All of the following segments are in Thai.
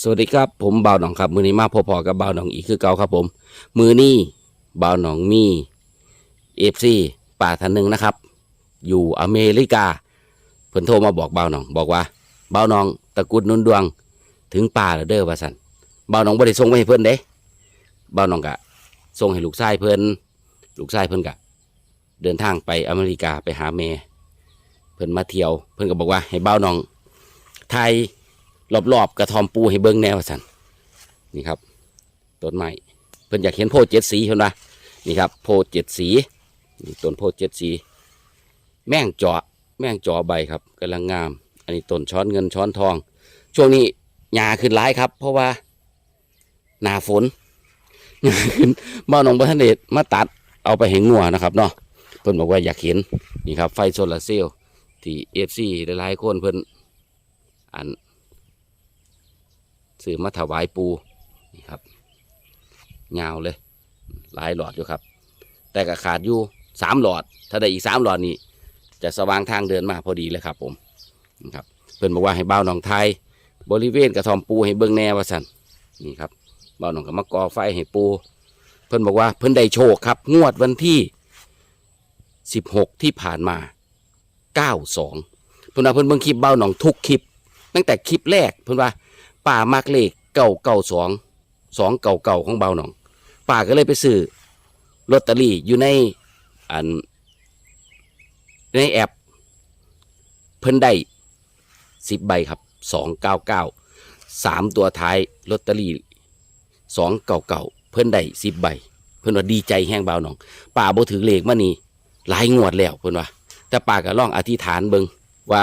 สวัสดีครับผมบ่าวหนองครับ มือนี้มาพอๆกับบ่าวหนองอีกคือเก่าครับผม มือนี้บ่าวหนองมีเอฟซีป่าท่านหนึ่งนะครับ อยู่อเมริกาเพิ่นโทรมาบอกบ่าวหนอง บอกว่าบ่าวหนองตะกุดนุนดวงถึงป่าแล้วเด้อว่าสันบ่าวหนองบ่ได้ส่งไปให้เพิ่นเด้บ่าวหนองกะส่งให้ลูกชายเพิ่นลูกชายเพิ่นกะ เดินทางไปอเมริกาไปหาแม่เพิ่นมาเที่ยว เพิ่นก็บอกว่าให้บ่าวหนองไทย รอบๆกระทอมปูให้เบิ้งแนวสันนี่ครับต้นไม้เพิ่นอยากเห็นโพธิ์เจ็ดสีเห็นปะนี่ครับโพธิ์เจ็ดสีนี่ต้นโพธิ์เจ็ดสี แม่งจาะแม่งจาะใบครับกำลังงาม อันนี้ต้นช้อนเงินช้อนทอง ช่วงนี้หญ้าขึ้นร้ายครับ เพราะว่าหนาฝนหญ้าขึ้นบ้านหนองบัทเดชมาตัดเอาไปเห็นงัวนะครับเนาะเพิ่นบอกว่าอยากเห็นนี่ครับไฟโซลาร์เซลล์ที่เอฟซีหลายๆคนเพิ่นอัน ซื้อมาถวายปูนี่ครับยาวเลย หลายหลอดอยู่ครับ แต่ก็ขาดอยู่สามหลอด ถ้าได้อีกสามหลอดนี่จะสว่างทางเดินมาพอดีเลยครับ ผมนะครับ เพิ่อนบอกว่าให้เบ้าหนองไทย บริเวณกระทอมปูให้เบิ่งแน่ว่าสันนี่ครับเบ้าหนองก็มาก่อไฟให้ปู เพิ่อนบอกว่าเพิ่อนได้โชคครับ งวดวันที่สิบหกที่ผ่านมาเก้าสองเพิ่นว่าเพิ่อนเบิ่งคลิปเบ้าหนองทุกคลิป ตั้งแต่คลิปแรกเพิ่อนว่า ป่ามากเลขเก่าเก่าสองสองเก่าเก่าของเบาหนอง ป่าก็เลยไปซื้อลอตเตอรี่อยู่ในอันในแอปเพิ่นได้สิบใบครับสองเก้าเก้าสามตัวท้ายลอตเตอรี่สองเก่าเก่าเพิ่นได้สิบใบ เพิ่นว่าดีใจแห้งเบาหนอง ป่าโบถือเลขมานี่หลายงวดแล้วเพิ่นว่า แต่ป่าก็ล่องอธิษฐานเบิงว่า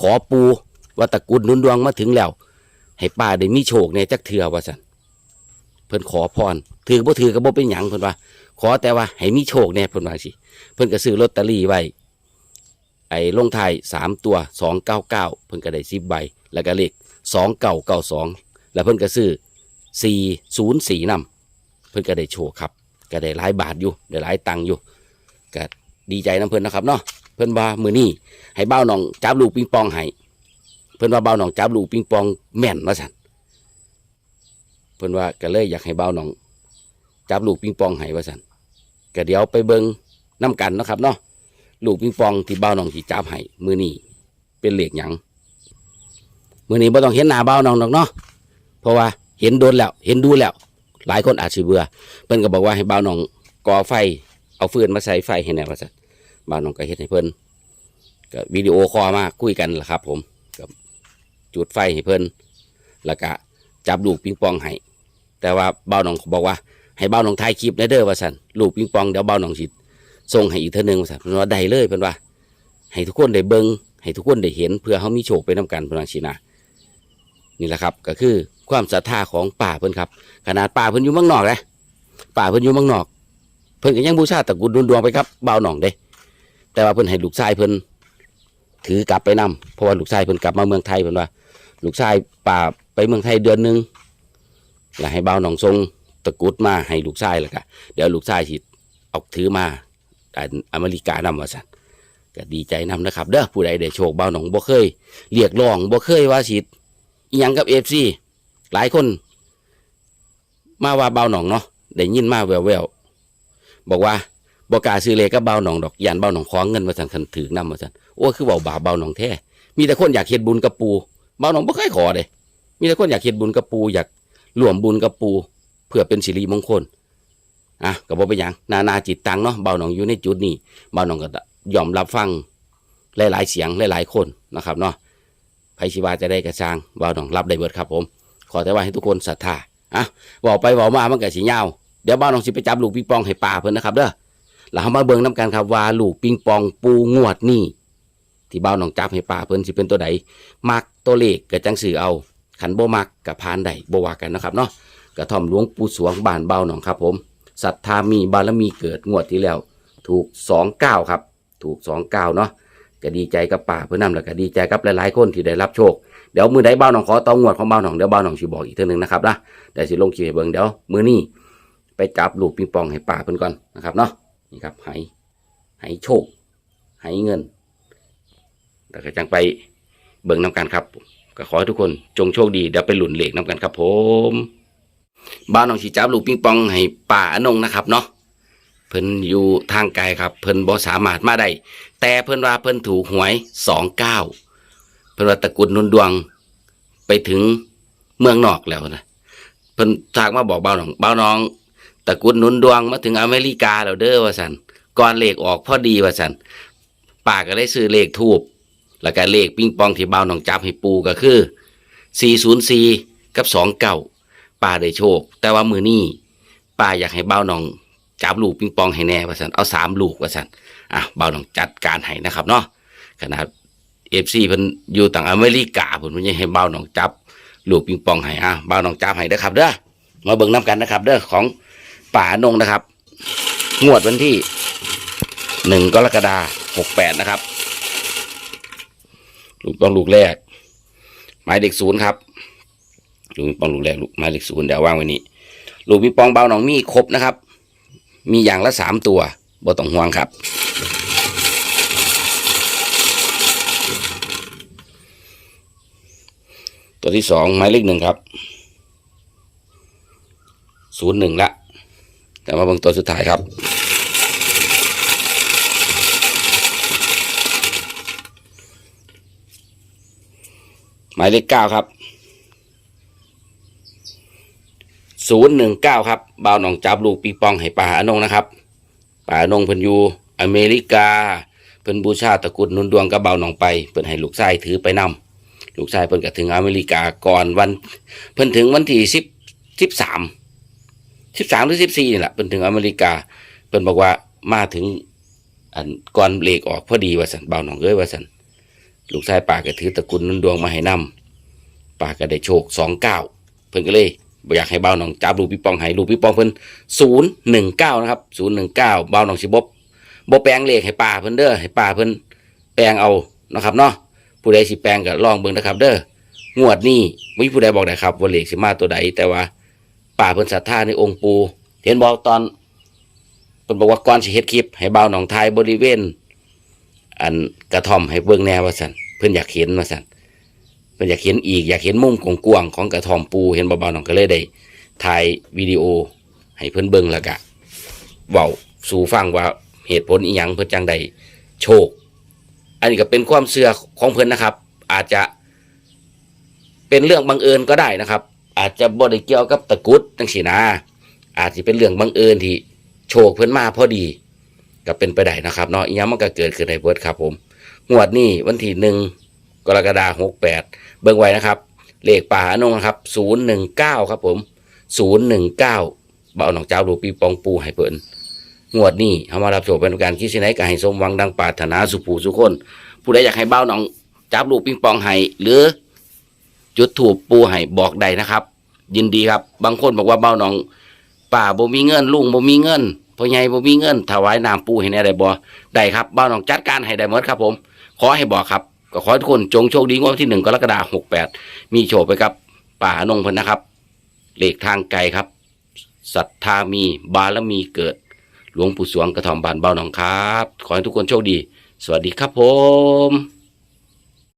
ขอปูว่าตะกุดนุนดวงมาถึงแล้ว ให้ป้าได้มีโชคในจักเถื่อว่าสันเพิ่นขอพรถือบ่ถือก็บ่เป็นหยังเพิ่นว่า ขอแต่ว่าให้มีโชคแน่เพิ่นว่าสิเพิ่นก็ซื้อลอตเตอรี่ไว้ไอ้ลงไทยสามตัวสองเก้าเก้าเพิ่นก็ได้สิบใบ แล้วก็เลขสองเก้าเก้าสองแล้วเพิ่นก็ซื้อสี่ศูนย์สี่นำเพิ่นก็ได้โชคครับ ก็ได้หลายบาทอยู่ได้หลายตังค์อยู่ก็ดีใจน้ำเพิ่นนะครับเนาะเพิ่นว่ามือนี้ให้เบ้าน้องจับลูกปิงปองให้ เพิ่นว่าเบาหนองจับลูกปิงปองแม่นว่าสั่นเพิ่นว่าก็เลยอยากให้เบาหนอง จับลูกปิงปองให้ว่าสั่นก็เดี๋ยวไปเบิงน้กันนะครับเนาะลูกปิงปองที่เบาหนองที่จับให้มือนี้เป็นเหล็กหยังมือนี้บ่ต้องเห็นหน้าเบาหนองดอกเนาะเพราะว่าเห็นโดนแล้ว เห็นดูแล้ว หลายคนอาจสิเบื่อเพิ่นก็บอกว่าให้เบาหนองก่อไฟเอาฟืนมาใส่ไฟให้แน่ว่าสั่นเบาหนองก็เฮ็ดให้เพิ่นก็วิดีโอคอลมาคุยกันล่ะครับ ผม จุดไฟให้เพิ่นแล้วก็จับลูกปิงปองให้แต่ว่าเบ้าหนองบอกว่า ให้เบ้าหนองถ่ายคลิปได้เด้อว่าสันลูกปิงปองเดี๋ยวเบ้าหนองสิส่งให้อีกเท่านึงว่าสันเพิ่นว่าได้เลยเพิ่นว่า ให้ทุกคนได้เบิ่งให้ทุกคนได้เห็นเพื่อเขามีโชคไปนํกันเพิ่นว่าสินะนี่แหละครับก็คือความศรัทธาของป่าเพิ่นครับ ขนาดป่าเพิ่นอยู่เมืองนอกเลยป่าเพิ่นอยู่เมืองนอก เพิ่นก็ยังบูชาตะกุดดวงไปครับเบ้าหนองเด้ แต่ว่าเพิ่นให้ลูกชายเพิ่นถือกลับไปนำเพราะว่าลูกชายเพิ่นกลับมาเมืองไทยเพิ่นว่า ลูกชายป่าไปเมืองไทยเดือนหนึ่งแล้วให้เบาหนองทรงตะกุดมาให้ลูกชายแล้วก็เดี๋ยวลูกชายสิเอาถือมาอันอเมริกานำว่าซั่นก็ดีใจนำนะครับ เด้อผู้ใดได้โชคบ่าหนองบ่เคยเรียกร้องบ่เคยว่าสิอีหยังกับ FC หลายคน มาว่าเบาหนองเนาะได้ยินมาแววๆบอกว่าบ่กาซื้อเลกับบ่าหนองดอกยานบ่าหนองของเงินว่าซั่นคันถือนำว่าซั่นโอ้คือเบาบาเบาหนองแท้มีแต่คนอยากเฮ็ดบุญกับปู บาหนองบ่เคยขอเลยมีแต่คนอยากเฮ็ดบุญกับปูอยากรวมบุญกับปู เพื่อเป็นสิริมงคลอะก็บ่เป็นหยังนานาจิตตังเนาะเบาหนองอยู่ในจุดนี้เบาหนองก็ยอมรับฟังหลายๆเสียงหลายๆคนนะครับเนาะไผสิว่าจะได้กระซังเบาหนองรับได้เบิดครับผม ขอแต่ว่าให้ทุกคนศรัทธาอะบอกไปบอกมามันก็สิยาวเดี๋ยวเบาหนองสิไปจับลูกปิงปองให้ปลาเพิ่นนะครับเด้อแล้วเฮามาเบิ่งนํกันครับว่าลูกปิงปองปูงวดนี่ ที่เบ้าหนองจับให้ป่าเพิ่นสิเป็นตัวใดมักตัวเลขก็จังสื่อเอาขันโบมักกับพานใดโบว่ากันนะครับเนาะกระท่อมหลวงปู่สวงบ้านเบ้าหนองครับผมศรัทธามีบารมีเกิดงวดที่แล้ว ถูกสองเก้าครับ ถูกสองเก้าเนาะก็ดีใจกับป่าเพื่อนนำแล้วก็ดีใจกับหลายๆคนที่ได้รับโชคเดี๋ยวมือใดเบ้าหนองขอตองงวดของเบ้าหนองเดี๋ยวเบ้าหนองสิบอกอีกเท่านึงนะครับนะแต่สิลงคลิปให้เบิ่งเดี๋ยวมือนี้ไปจับลูกปิงปองให้ป่าเพิ่นก่อนนะครับเนาะนี่ครับให้ให้โชคให้เงิน แล้วก็จังไปเบิ่งน้ำกันครับ ก็ขอให้ทุกคนจงโชคดีเดี๋ยวไปหลุนเหล็กน้ำกันครับ ผมบ้านน้องชีจับลูกปิงปองให้ป่าอนงนะครับเนาะเพิ่นอยู่ทางไกลครับ เพิ่นบ่สามารถมาได้แต่เพิ่นว่าเพิ่นถูกหวยสองเก้าเพิ่นว่าตระกุดนุนดวงไปถึงเมืองนอกแล้วนะเพิ่นทากมาบอกบ้าน้องบ้าน้องตระกุดนุนดวงมาถึงอเมริกาแล้วเด้อว่าสันก่อนเลขออกพอดีว่าสันป้าก็ได้ซื้อเลขทูบ แล้วก็เลขปิ้งปองที่เบ้าวน้องจับให้ปูก็คือ 404 กับ 29ป้าได้โชค แต่ว่ามือนี้ป้าอยากให้เบ้าวน้องจับลูกปิ้งปองให้แน่ว่าสันเอาสามลูกว่าสันอะบ้าวน้องจัดการให้นะครับเนาะขนาดเอฟซีเพิ่นอยู่ต่างอเมริกาเพิ่นบ่ยังให้เบ้าวน้องจับลูกปิงปองให้อะบ้าวน้องจับให้เด้อครับ เด้อมาเบิ่งน้กันนะครับ เด้อของป่านงนะครับ งวดวันที่หนึ่งกรกฎาหกแปดนะครับ ลูกต้องลูกแรก หมายเลขศูนย์ครับลูกปิงปองลูกแรกลูกหมายเลขศูนย์เดี๋ยววางไว้นี้ลูกปิปองเบาหนองมีครบนะครับ มีอย่างละสามตัวบ่ต้องห่วงครับ ตัวที่สองหมายเลขหนึ่งครับศูนย์หนึ่งละแต่มาเบิ่งตัวสุดท้ายครับ หมายเลขเก้าครับศูนย์หนึ่งเก้าครับบ่าวหนองจับลูกปีปองให้ป่าอนงนะครับป่าอนงเพิ่นอยู่อเมริกาเพิ่นบูชาตะกุดนุนดวงกับบ่าวหนองไปเพิ่นให้ลูกชายถือไปนำลูกชายเพิ่นก็ถึงอเมริกาก่อนวัน เพิ่นถึงวันที่สิบสิบสามสิบสามหรือสิบสี่นี่แหละเป็นถึงอเมริกาเป็นบอกว่ามาถึงอันก่อนเลขออกพอดีว่าสันเบาหนองเอ้ยว่าสัน ลูกชายป่าก็ถือตะกรุดนุนดวงมาให้นำป่าก็ได้โชคสองเก้าเพิ่นก็เลยอยากให้เบาหนองจับลูกปิงปองให้ลูกปิงปองเพิ่นศูนย์หนึ่งเก้านะครับศูนย์หนึ่งเก้าเบาหนองสิบบบ่แปลงเลขให้ป่าเพิ่นเด้อให้ป่าเพิ่นแปลงเอานะครับเนาะผู้ใดสิแปลงก็ลองเบิ่งนะครับเด้องวดนี้ไม่มีผู้ใดบอกได้ครับว่าเลขสิมาตัวใดแต่ว่าป่าเพิ่นศรัทธาในองค์ปูเห็นบอกตอนเพิ่นบอกว่าก่อนสิเฮ็ดคลิปให้เบ่าหนองทายบริเวณ อันกระท่อมให้เบิ่งแนวว่าซั่นเพิ่อนอยากเห็นว่าซั่นเพิ่อนอยากเห็นอีกอยากเห็นมุมกว้างของกระท่อมปูเห็นบ่บ่าวหนองก็เลยได้ถ่ายวิดีโอให้เพิ่อนเบิ่งแล้วก็เว้าสู่ฟังว่าเหตุผลอีหยังเพิ่นจังได้โชค อันนี้ก็เป็นความเชื่อของเพิ่อนนะครับ อาจจะเป็นเรื่องบังเอิญก็ได้นะครับ อาจจะบ่ได้เกี่ยวกับตะกุดจังสีนะอาจจะเป็นเรื่องบังเอิญที่โชคเพิ่อนมาพอดี ก็เป็นไปได้นะครับเนาะอีหยังมันก็เกิดขึ้นในเบิร์ดครับผมงวดนี้วันที่หนึ่งกรกฎาคมหกแปดเบิ่งไว้นะครับ เลขป่าอนงนะครับศูนย์หนึ่งเก้าครับผมศูนย์หนึ่งเก้าเบาหนองเจ้าดูปีปองปูให้เพิ่นงวดนี้เอามารับโชคเป็นการคิดสิไหนก็ให้สมหวังดังปรารถนาสุผูสุคน ผู้ใดอยากให้เบ้าหนองจับลูกปิงปองให้หรือจุดถูกปูให้บอกได้นะครับ ยินดีครับ บางคนบอกว่าเบ้าหนอง ป่าบ่มีเงินลุงบ่มีเงิน พ่อใหญ่บ่มีเงินถวายน้ำปูให้แน่ได้บ่ได้ครับเบ้าหนองจัดการให้ได้หมดครับผม ขอให้บอกครับ ก็ขอให้ทุกคนจงโชคดีงวดวันที่หนึ่งกรกฎาคมหกแปดมีโชคไปครับป่านงพนนะครับเหลขทางไกลครับศรัทธามีบารมีเกิด หลวงปู่สวงกระถอมบานเบ้าหนองครับ ขอให้ทุกคนโชคดี สวัสดีครับผม